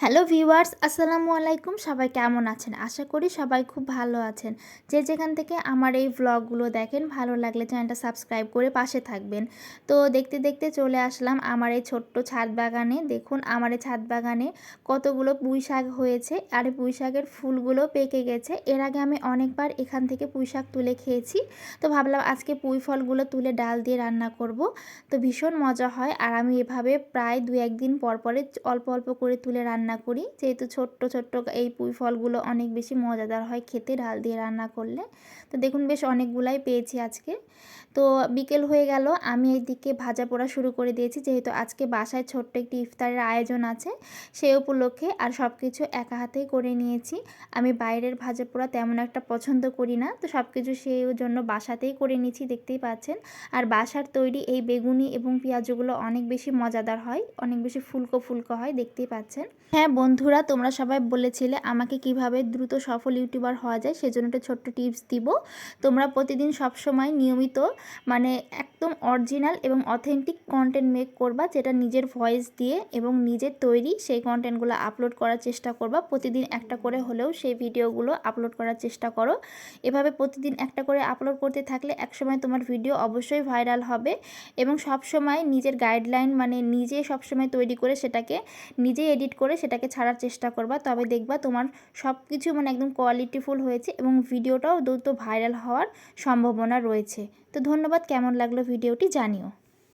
Hello viewers, আসসালামু আলাইকুম। সবাই কেমন আছেন? আশা করি সবাই খুব ভালো আছেন। যে যেখান থেকে আমার এই ভ্লগগুলো দেখেন, ভালো লাগলে চ্যানেলটা সাবস্ক্রাইব করে পাশে থাকবেন। তো দেখতে দেখতে চলে আসলাম আমার এই ছোট্ট ছাদ বাগানে। দেখুন, আমার এই ছাদ বাগানে কতগুলো পুঁই শাক হয়েছে আর এই পুঁই শাকের ফুলগুলো পেকে গেছে। এর আগে আমি অনেকবার এখান থেকে পুঁই শাক তুলে খেয়েছি। তো ভাবলাম আজকে পুঁই ফলগুলো তুলে ডাল দিয়ে রান্না করব। তো ভীষণ মজা হয় আর আমি এভাবে প্রায় দু একদিন পর পরে অল্প অল্প করে তুলে রান্না রান্না করি। যেহেতু ছোট্ট ছোট্ট এই পুঁই ফলগুলো অনেক বেশি মজাদার হয় খেতে ডাল দিয়ে রান্না করলে। তো দেখুন বেশ অনেকগুলাই পেয়েছি আজকে। তো বিকেল হয়ে গেল, আমি এইদিকে ভাজা পোড়া শুরু করে দিয়েছি। যেহেতু আজকে বাসায় ছোট্ট একটি ইফতারের আয়োজন আছে সেই উপলক্ষে আর সব কিছু একা হাতেই করে নিয়েছি। আমি বাইরের ভাজা পোড়া তেমন একটা পছন্দ করি না, তো সব কিছু সেই জন্য বাসাতেই করে নিয়েছি, দেখতেই পাচ্ছেন। আর বাসার তৈরি এই বেগুনি এবং পেঁয়াজগুলো অনেক বেশি মজাদার হয়, অনেক বেশি ফুলকো ফুলকো হয়, দেখতেই পাচ্ছেন। হ্যাঁ বন্ধুরা, তোমরা সবাই বলেছিলে আমাকে কীভাবে দ্রুত সফল ইউটিউবার হওয়া যায়, সেজন্য একটা ছোট্ট টিপস দিব। তোমরা প্রতিদিন সবসময় নিয়মিত মানে একদম অরিজিনাল এবং অথেন্টিক কন্টেন্ট মেক করবা, যেটা নিজের ভয়েস দিয়ে এবং নিজের তৈরি সেই কন্টেন্টগুলো আপলোড করার চেষ্টা করবা। প্রতিদিন একটা করে হলেও সেই ভিডিওগুলো আপলোড করার চেষ্টা করো। এভাবে প্রতিদিন একটা করে আপলোড করতে থাকলে একসময় তোমার ভিডিও অবশ্যই ভাইরাল হবে এবং সবসময় নিজের গাইডলাইন মানে নিজে সবসময় তৈরি করে সেটাকে, নিজে এডিট করে সেটাকে ছাড়ার চেষ্টা করবা। তবে দেখবা তোমার সব কিছু মানে একদম কোয়ালিটিফুল হয়েছে এবং ভিডিওটাও দ্রুত ভাইরাল হওয়ার সম্ভাবনা রয়েছে। তো ধন্যবাদ, কেমন লাগল ভিডিওটি জানিও।